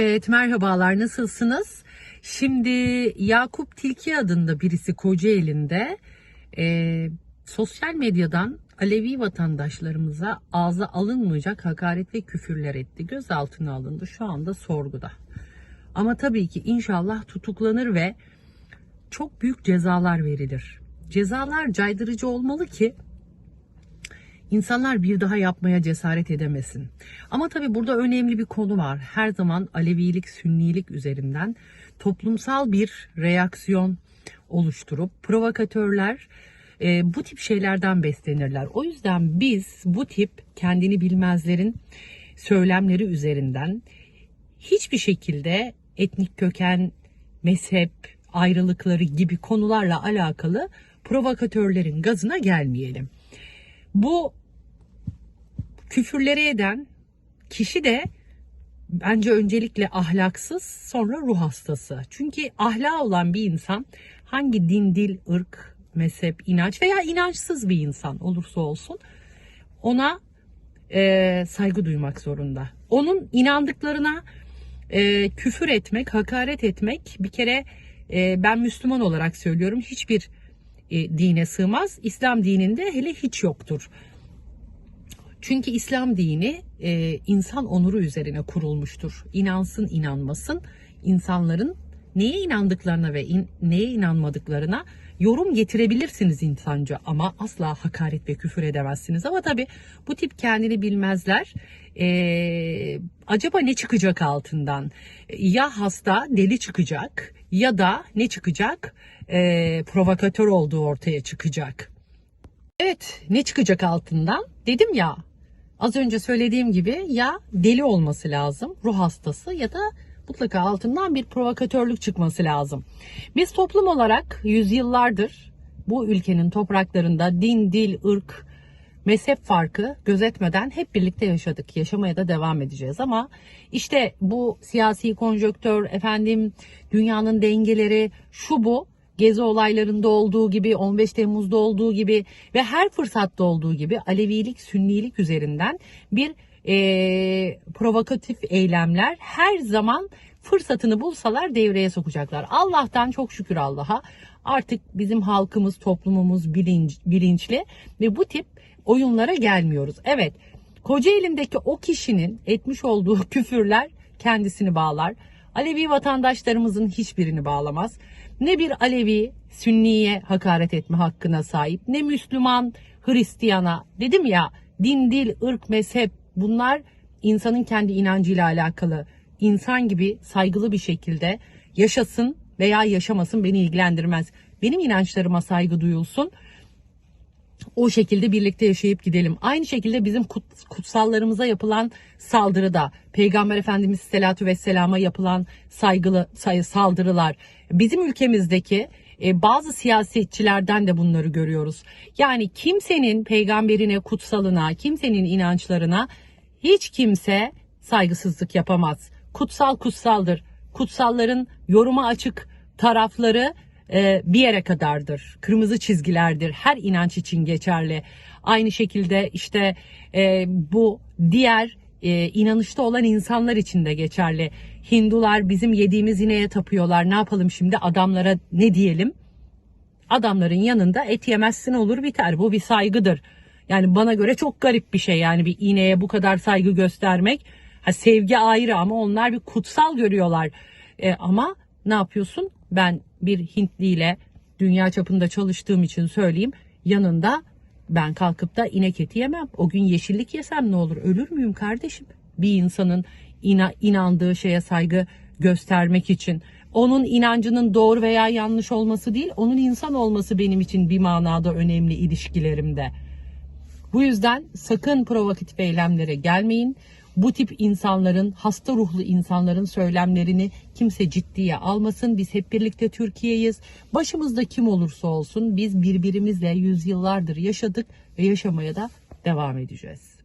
Evet merhabalar nasılsınız? Şimdi Yakup Tilki adında birisi Kocaeli'nde e, sosyal medyadan Alevi vatandaşlarımıza ağza alınmayacak hakaret ve küfürler etti. Gözaltına alındı şu anda sorguda. Ama tabii ki inşallah tutuklanır ve çok büyük cezalar verilir. Cezalar caydırıcı olmalı ki İnsanlar bir daha yapmaya cesaret edemesin. Ama tabii burada önemli bir konu var. Her zaman Alevilik, Sünnilik üzerinden toplumsal bir reaksiyon oluşturup provokatörler e, bu tip şeylerden beslenirler. O yüzden biz bu tip kendini bilmezlerin söylemleri üzerinden hiçbir şekilde etnik köken, mezhep ayrılıkları gibi konularla alakalı provokatörlerin gazına gelmeyelim. Bu küfürleri eden kişi de bence öncelikle ahlaksız sonra ruh hastası. Çünkü ahlak olan bir insan hangi din, dil, ırk, mezhep, inanç veya inançsız bir insan olursa olsun ona e, saygı duymak zorunda. Onun inandıklarına e, küfür etmek, hakaret etmek bir kere e, ben Müslüman olarak söylüyorum hiçbir e, dine sığmaz. İslam dininde hele hiç yoktur. Çünkü İslam dini e, insan onuru üzerine kurulmuştur. İnansın inanmasın insanların neye inandıklarına ve in, neye inanmadıklarına yorum getirebilirsiniz insanca ama asla hakaret ve küfür edemezsiniz. Ama tabi bu tip kendini bilmezler. E, acaba ne çıkacak altından? Ya hasta deli çıkacak ya da ne çıkacak? E, provokatör olduğu ortaya çıkacak. Evet ne çıkacak altından? Dedim ya az önce söylediğim gibi ya deli olması lazım ruh hastası ya da mutlaka altından bir provokatörlük çıkması lazım. Biz toplum olarak yüzyıllardır bu ülkenin topraklarında din, dil, ırk, mezhep farkı gözetmeden hep birlikte yaşadık. Yaşamaya da devam edeceğiz ama işte bu siyasi konjöktör, efendim dünyanın dengeleri, şu bu Gezi olaylarında olduğu gibi, 15 Temmuz'da olduğu gibi ve her fırsatta olduğu gibi Alevilik, Sünnilik üzerinden bir e, provokatif eylemler her zaman fırsatını bulsalar devreye sokacaklar. Allah'tan çok şükür Allah'a artık bizim halkımız, toplumumuz bilinç, bilinçli ve bu tip oyunlara gelmiyoruz. Evet, Kocaeli'ndeki o kişinin etmiş olduğu küfürler kendisini bağlar. Alevi vatandaşlarımızın hiçbirini bağlamaz. Ne bir Alevi Sünniye hakaret etme hakkına sahip, ne Müslüman Hristiyana. Dedim ya din, dil, ırk, mezhep bunlar insanın kendi inancıyla alakalı. İnsan gibi saygılı bir şekilde yaşasın veya yaşamasın beni ilgilendirmez. Benim inançlarıma saygı duyulsun o şekilde birlikte yaşayıp gidelim. Aynı şekilde bizim kut, kutsallarımıza yapılan saldırıda Peygamber Efendimiz Selatü Vesselam'a yapılan saygılı say, saldırılar bizim ülkemizdeki e, bazı siyasetçilerden de bunları görüyoruz. Yani kimsenin peygamberine, kutsalına, kimsenin inançlarına hiç kimse saygısızlık yapamaz. Kutsal kutsaldır. Kutsalların yoruma açık tarafları e, bir yere kadardır. Kırmızı çizgilerdir. Her inanç için geçerli. Aynı şekilde işte e, bu diğer e, inanışta olan insanlar için de geçerli. Hindular bizim yediğimiz ineğe tapıyorlar. Ne yapalım şimdi adamlara ne diyelim? Adamların yanında et yemezsin olur biter. Bu bir saygıdır. Yani bana göre çok garip bir şey yani bir ineğe bu kadar saygı göstermek. Ha, sevgi ayrı ama onlar bir kutsal görüyorlar. E, ama ne yapıyorsun? Ben bir Hintli ile dünya çapında çalıştığım için söyleyeyim. Yanında ben kalkıp da inek eti yemem. O gün yeşillik yesem ne olur? Ölür müyüm kardeşim? Bir insanın ina, inandığı şeye saygı göstermek için. Onun inancının doğru veya yanlış olması değil, onun insan olması benim için bir manada önemli ilişkilerimde. Bu yüzden sakın provokatif eylemlere gelmeyin. Bu tip insanların, hasta ruhlu insanların söylemlerini kimse ciddiye almasın. Biz hep birlikte Türkiye'yiz. Başımızda kim olursa olsun biz birbirimizle yüzyıllardır yaşadık ve yaşamaya da devam edeceğiz.